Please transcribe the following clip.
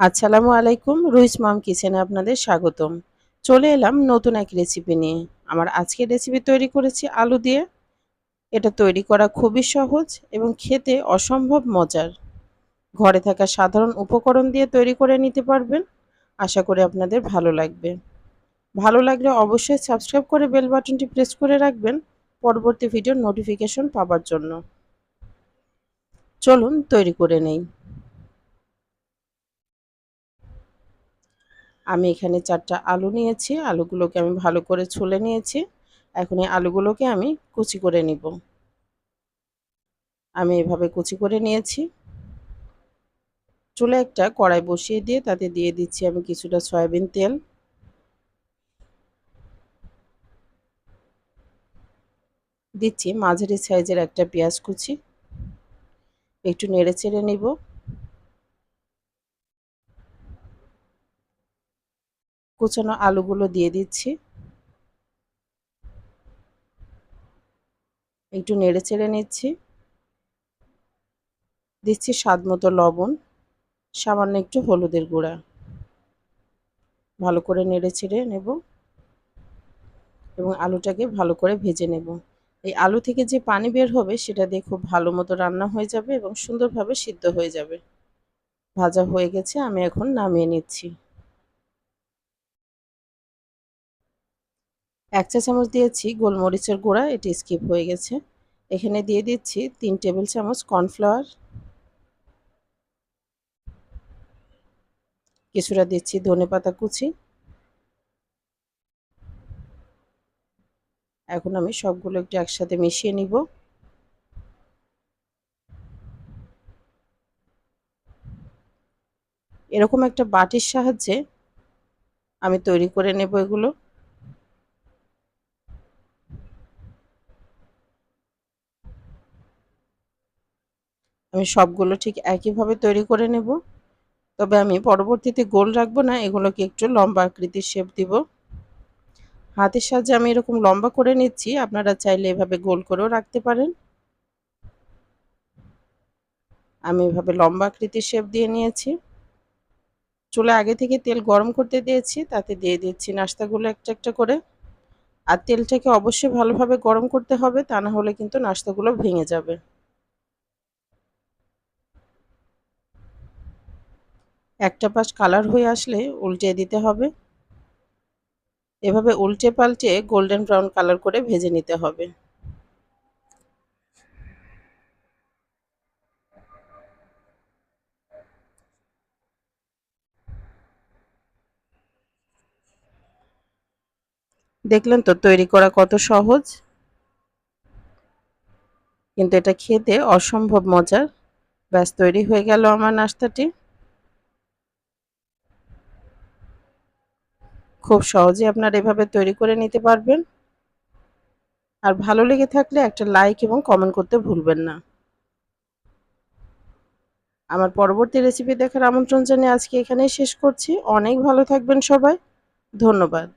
আসসালামু আলাইকুম, রুইস মাম কিচেনে আপনাদের স্বাগতম। চলে এলাম নতুন এক রেসিপি নিয়ে। আমার আজকের রেসিপি তৈরি করেছি আলু দিয়ে। এটা তৈরি করা খুবই সহজ এবং খেতে অসম্ভব মজার। ঘরে থাকা সাধারণ উপকরণ দিয়ে তৈরি করে নিতে পারবেন। আশা করি আপনাদের ভালো লাগবে। ভালো লাগলে অবশ্যই সাবস্ক্রাইব করে বেল বাটনটি প্রেস করে রাখবেন। পরবর্তী ভিডিওর নোটিফিকেশন পাওয়ার জন্য। চলুন তৈরি করে নেই। আমি এখানে চারটা আলু নিয়েছি, আলুগুলোকে আমি ভালো করে ছুলে নিয়েছি। এখন এই আলুগুলোকে আমি কুচি করে নিব। আমি এভাবে কুচি করে নিয়েছি। চুলে একটা কড়াই বসিয়ে দিয়ে তাতে দিয়ে দিচ্ছি আমি কিছুটা সয়াবিন তেল। দিচ্ছি মাঝারি সাইজের একটা পেঁয়াজ কুচি। একটু নেড়ে চেড়ে নিব। কুচানো আলুগুলো দিয়ে দিচ্ছি। একটু নেড়ে চেড়ে নিচ্ছি। দিচ্ছি স্বাদ মতো লবণ, সামান্য একটু হলুদের গুঁড়া। ভালো করে নেড়ে ছেড়ে নেব এবং আলুটাকে ভালো করে ভেজে নেব। এই আলু থেকে যে পানি বের হবে সেটা দিয়ে খুব ভালো মতো রান্না হয়ে যাবে এবং সুন্দরভাবে সিদ্ধ হয়ে যাবে। ভাজা হয়ে গেছে, আমি এখন নামিয়ে নিচ্ছি। এক চা চামচ দিয়েছি গোলমরিচের গুঁড়া, এটি স্কিপ হয়ে গেছে। এখানে দিয়ে দিচ্ছি তিন টেবিল চামচ কর্নফ্লাওয়ার কিছুটা দিচ্ছি ধনে পাতা কুচি। এখন আমি সবগুলো একটু একসাথে মিশিয়ে নিব। এরকম একটা বাটির সাহায্যে আমি তৈরি করে নেব এগুলো। আমি সবগুলো ঠিক একইভাবে তৈরি করে নেব। তবে আমি পরবর্তীতে গোল রাখব না, এগুলোকে একটু লম্বা আকৃতির শেপ দিব। হাতের সাহায্যে আমি এরকম লম্বা করে নিচ্ছি, আপনারা চাইলে এভাবে গোল করেও রাখতে পারেন। আমি এভাবে লম্বা আকৃতির শেপ দিয়ে নিয়েছি। চুলে আগে থেকে তেল গরম করতে দিয়েছি, তাতে দিয়ে দিচ্ছি নাস্তাগুলো একটা একটা করে। আর তেলটাকে অবশ্যই ভালোভাবে গরম করতে হবে, তা না হলে কিন্তু নাস্তাগুলো ভেঙে যাবে। একটা পাশ কালার হয়ে আসলে উল্টে দিতে হবে। এভাবে উল্টে পাল্টে গোল্ডেন ব্রাউন কালার করে ভেজে নিতে হবে। দেখলেন তো তৈরি করা কত সহজ? কিন্তু এটা খেতে অসম্ভব মজার। ব্যাস, তৈরি হয়ে গেল আমার নাস্তাটি। খুব সহজে আপনারা এভাবে তৈরি করে নিতে পারবেন। আর ভালো লেগে থাকলে একটা লাইক এবং কমেন্ট করতে ভুলবেন না। আমার পরবর্তী রেসিপি দেখার আমন্ত্রণ জানিয়ে আজকে এখানেই শেষ করছি। অনেক ভালো থাকবেন সবাই। ধন্যবাদ।